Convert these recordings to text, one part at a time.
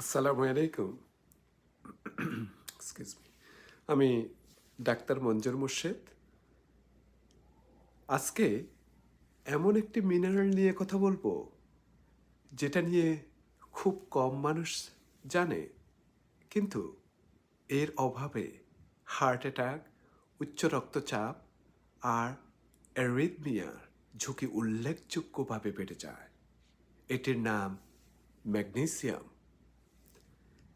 আসসালামু আলাইকুম। Excuse me আমি ডাক্তার মঞ্জুর মুর্শেদ। আজকে এমন একটি মিনারেল নিয়ে কথা বলব, যেটা নিয়ে খুব কম মানুষ জানে, কিন্তু এর অভাবে হার্ট অ্যাটাক উচ্চ রক্তচাপ আর অ্যারিথমিয়ার ঝুঁকি উল্লেখযোগ্যভাবে বেড়ে যায়। এটির নাম ম্যাগনেসিয়াম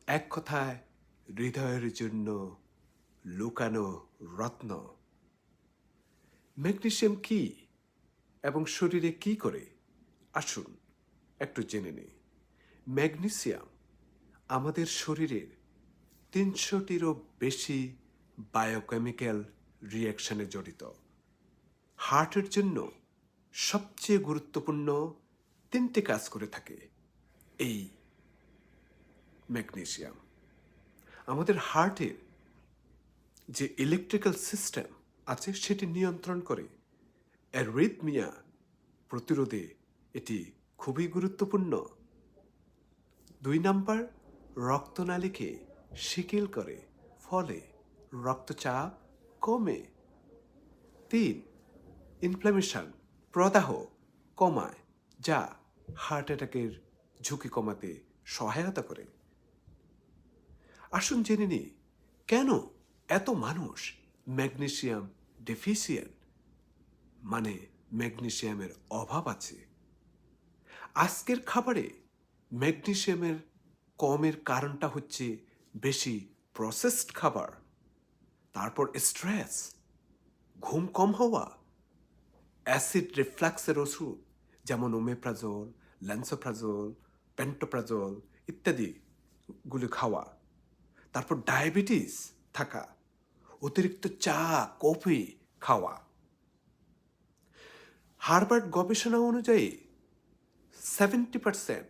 এক কথায় হৃদয়ের জন্য লুকানো রত্ন। ম্যাগনেশিয়াম কি এবং শরীরে কি করে? আসুন, একটু জেনে নিই। ম্যাগনেসিয়াম আমাদের শরীরের তিনশোটিরও বেশি বায়োকেমিক্যাল রিয়াকশানে জড়িত। হার্টের জন্য সবচেয়ে গুরুত্বপূর্ণ তিনটে কাজ করে থাকে। এই ম্যাগনেসিয়াম আমাদের হার্টের যে ইলেকট্রিক্যাল সিস্টেম আছে, সেটি নিয়ন্ত্রণ করে অ্যারিথমিয়া প্রতিরোধে এটি খুবই গুরুত্বপূর্ণ। দুই নাম্বার, রক্তনালীকে শিকিল করে, ফলে রক্তচাপ কমে। তিন ইনফ্লামেশন প্রদাহ কমায়, যা হার্ট অ্যাটাকের ঝুঁকি কমাতে সহায়তা করে। আসুন জেনে নিই, কেন এত মানুষ ম্যাগনেশিয়াম ডেফিসিয়েন্ট মানে ম্যাগনেশিয়ামের অভাব আছে? আজকের খাবারে ম্যাগনেশিয়ামের কমের কারণটা হচ্ছে বেশি প্রসেসড খাবার, তারপর স্ট্রেস, ঘুম কম হওয়া, অ্যাসিড রিফ্লাক্সের ওষুধ, যেমন ওমেপ্রাজল, ল্যান্সোপ্রাজল, পেন্টোপ্রাজল ইত্যাদি গুলি খাওয়া। তারপর ডায়াবেটিস থাকা, অতিরিক্ত চা, কফি খাওয়া। হার্ভার্ড গবেষণা অনুযায়ী সেভেন্টি পার্সেন্ট,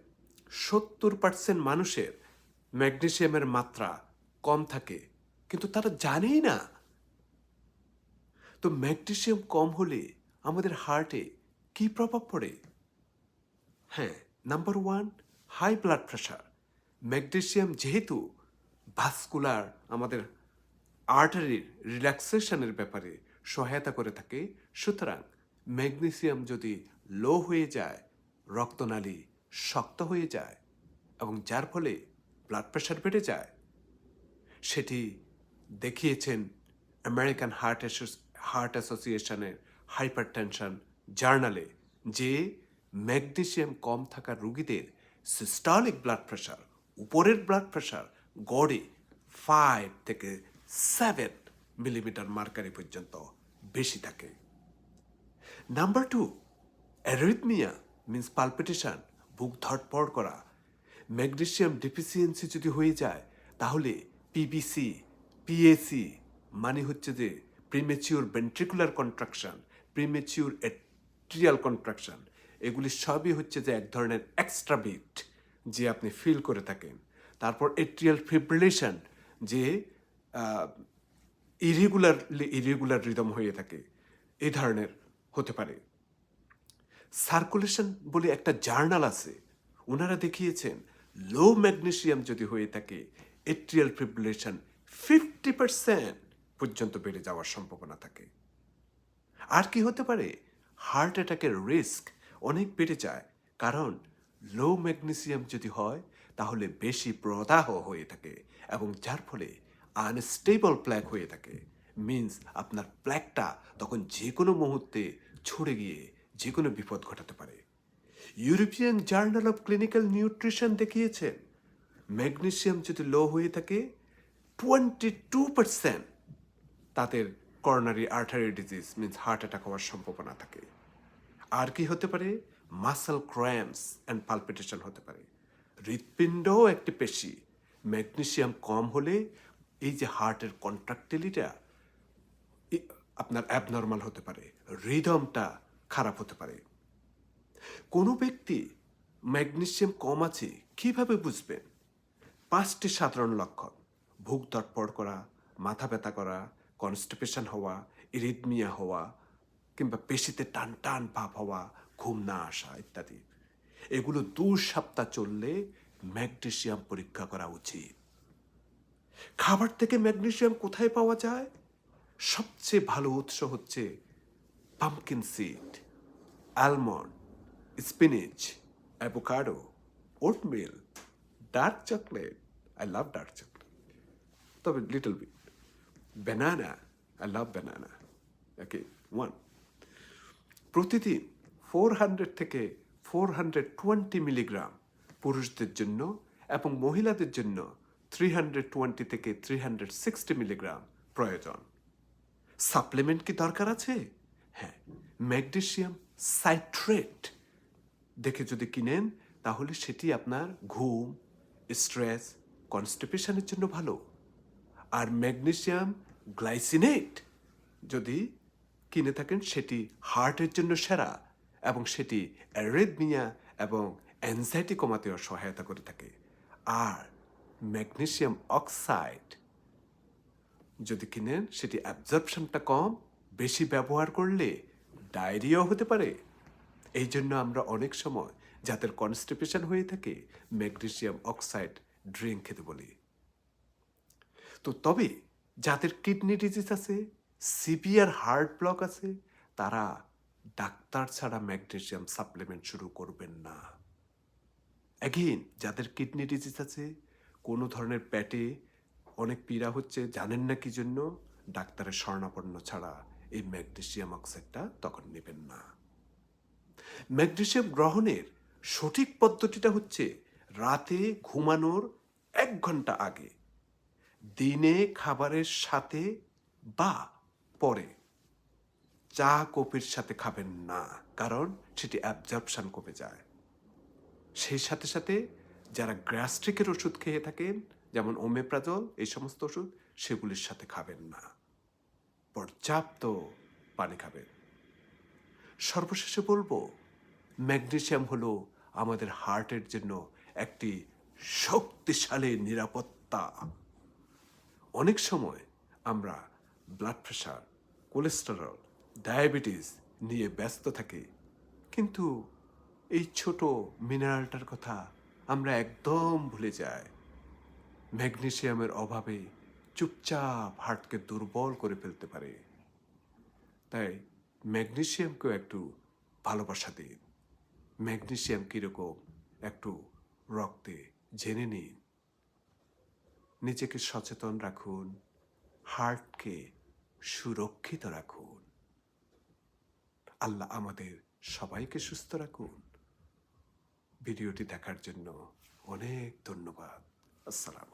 সত্তর পার্সেন্ট মানুষের ম্যাগনেশিয়ামের মাত্রা কম থাকে। কিন্তু তারা জানেই না। তো ম্যাগনেশিয়াম কম হলে আমাদের হার্টে কি প্রভাব পড়ে? হ্যাঁ number one, high blood pressure. Magnesium যেহেতু ভাস্কুলার আমাদের আর্টারির রিল্যাক্সেশনের ব্যাপারে সহায়তা করে থাকে। সুতরাং ম্যাগনেসিয়াম যদি লো হয়ে যায়, রক্তনালী শক্ত হয়ে যায় এবং যার ফলে ব্লাড প্রেশার বেড়ে যায়, সেটি দেখিয়েছেন আমেরিকান হার্ট হার্ট অ্যাসোসিয়েশনের হাইপার টেনশন জার্নালে যে ম্যাগনেসিয়াম কম থাকা রোগীদের সিস্টলিক ব্লাড প্রেশার উপরের ব্লাড প্রেশার গড়ে ফাইভ থেকে সেভেন মিলিমিটার মার্কারি পর্যন্ত বেশি থাকে। Number two arrhythmia means palpitation বুক ধটপড় করা। ম্যাগনেসিয়াম ডিফিসিয়েন্সি যদি হয়ে যায়, তাহলে পিবিসি পিএসি মানে হচ্ছে যে premature ventricular contraction premature atrial contraction এগুলি সবই হচ্ছে যে এক ধরনের এক্সট্রা বিট যে আপনি ফিল করে থাকেন। তারপর এট্রিয়াল ফিব্রিলেশন যে ইরেগুলারলি ইরেগুলার রিদম হয়ে থাকে এই ধরনের হতে পারে। সার্কুলেশন বলে একটা জার্নাল আছে ওনারা দেখিয়েছেন লো ম্যাগনেসিয়াম যদি হয়ে থাকে এট্রিয়াল ফিব্রিলেশন ফিফটি পার্সেন্ট পর্যন্ত বেড়ে যাওয়ার সম্ভাবনা থাকে। আর কি হতে পারে? হার্ট অ্যাটাকের রিস্ক অনেক বেড়ে যায়, কারণ লো ম্যাগনেসিয়াম যদি হয় তাহলে বেশি প্রদাহ হয়ে থাকে এবং যার ফলে আনস্টেবল প্ল্যাক হয়ে থাকে। মিন্স আপনার প্ল্যাকটা তখন যে কোনো মুহূর্তে ছড়ে গিয়ে যে কোনো বিপদ ঘটাতে পারে। European journal of clinical nutrition দেখিয়েছেন ম্যাগনেশিয়াম যদি লো হয়ে থাকে টোয়েন্টি টু পার্সেন্ট তাদের coronary artery disease means heart attack হওয়ার সম্ভাবনা থাকে। আর কি হতে পারে? মাসেল ক্র্যাম্পস অ্যান্ড পালপিটেশন হতে পারে। হৃৎপিণ্ডও একটি পেশি। ম্যাগনেশিয়াম কম হলে এই যে হার্টের কন্ট্রাক্টিলিটা আপনার অ্যাবনর্মাল হতে পারে রিদমটা খারাপ হতে পারে। কোনো ব্যক্তি ম্যাগনেশিয়াম কম আছে কীভাবে বুঝবেন? পাঁচটি সাধারণ লক্ষণ। ভুক তটপড় করা, মাথা ব্যথা করা, কনস্টিপেশন হওয়া ইরিদমিয়া হওয়া, কিংবা পেশিতে টান টান ভাব হওয়া, ঘুম না আসা ইত্যাদি। এগুলো দু সপ্তাহ চললে ম্যাগনেসিয়াম পরীক্ষা করা উচিত। খাবার থেকে ম্যাগনেশিয়াম কোথায় পাওয়া যায়? সবচেয়ে ভালো উৎস হচ্ছে pumpkin seed almond spinach avocado oatmeal dark chocolate I love dark chocolate তবে little bit banana I love banana okay one প্রতিদিন ফোর হান্ড্রেড থেকে ফোর হান্ড্রেড টোয়েন্টি মিলিগ্রাম পুরুষদের জন্য এবং মহিলাদের জন্য থ্রি হান্ড্রেড টোয়েন্টি থেকে থ্রি হান্ড্রেড সিক্সটি মিলিগ্রাম প্রয়োজন। সাপ্লিমেন্ট কি দরকার আছে? হ্যাঁ ম্যাগনেসিয়াম সাইট্রেট। দেখে যদি কিনেন, তাহলে সেটি আপনার ঘুম, স্ট্রেস, কনস্টিপেশনের জন্য ভালো। আর ম্যাগনেশিয়াম গ্লাইসিনেট, যদি কিনে থাকেন, সেটি হার্টের জন্য সেরা। এবং সেটি অ্যারেদমিয়া এবং অ্যাংজাইটি কমাতেও সহায়তা করে থাকে। আর ম্যাগনেশিয়াম অক্সাইড যদি কিনেন, সেটি অ্যাবজর্পশনটা কম, বেশি ব্যবহার করলে ডায়রিয়াও হতে পারে। এই জন্য আমরা অনেক সময় যাদের কনস্টিপেশন হয়ে থাকে ম্যাগনেশিয়াম অক্সাইড ড্রিঙ্ক খেতে বলি। তো তবে যাদের কিডনি ডিজিজ আছে সিভিয়ার হার্ট ব্লক আছে, তারা ডাক্তার ছাড়া ম্যাগনেসিয়াম সাপ্লিমেন্ট শুরু করবেন না। অ্যাগেন যাদের কিডনি ডিজিজ আছে, কোনো ধরনের প্যাটে অনেক পীড়া হচ্ছে, জানেন না কি জন্য? ডাক্তারের স্বর্ণাপন্ন ছাড়া এই ম্যাগনেসিয়াম অক্সাইডটা তখন নেবেন না। ম্যাগনেসিয়াম গ্রহণের সঠিক পদ্ধতিটা হচ্ছে রাতে ঘুমানোর এক ঘণ্টা আগে, দিনে খাবারের সাথে বা পরে। চা কফির সাথে খাবেন না, কারণ সেটি অ্যাবজর্পশন কমে যায়। সেই সাথে সাথে যারা গ্যাস্ট্রিকের ওষুধ খেয়ে থাকেন, যেমন ওমেপ্রাজল এই সমস্ত ওষুধ, সেগুলির সাথে খাবেন না। পর্যাপ্ত পানি খাবেন। সর্বশেষে বলব, ম্যাগনেসিয়াম হলো আমাদের হার্টের জন্য একটি শক্তিশালী নিরাপত্তা। অনেক সময় আমরা ব্লাড প্রেশার কোলেস্টেরল ডায়াবেটিস নিয়ে ব্যস্ত থাকে। কিন্তু এই ছোট মিনারেলটার কথা আমরা একদম ভুলে যাই। ম্যাগনেশিয়ামের অভাবে চুপচাপ হার্টকে দুর্বল করে ফেলতে পারে। তাই ম্যাগনেশিয়ামকেও একটু ভালোবাসা দিন। ম্যাগনেশিয়াম কীরকম একটু রক্তে জেনে নিন। নিজেকে সচেতন রাখুন। হার্টকে সুরক্ষিত রাখুন। আল্লাহ আমাদের সবাইকে সুস্থ রাখুন। ভিডিওটি দেখার জন্য অনেক ধন্যবাদ। আসসালাম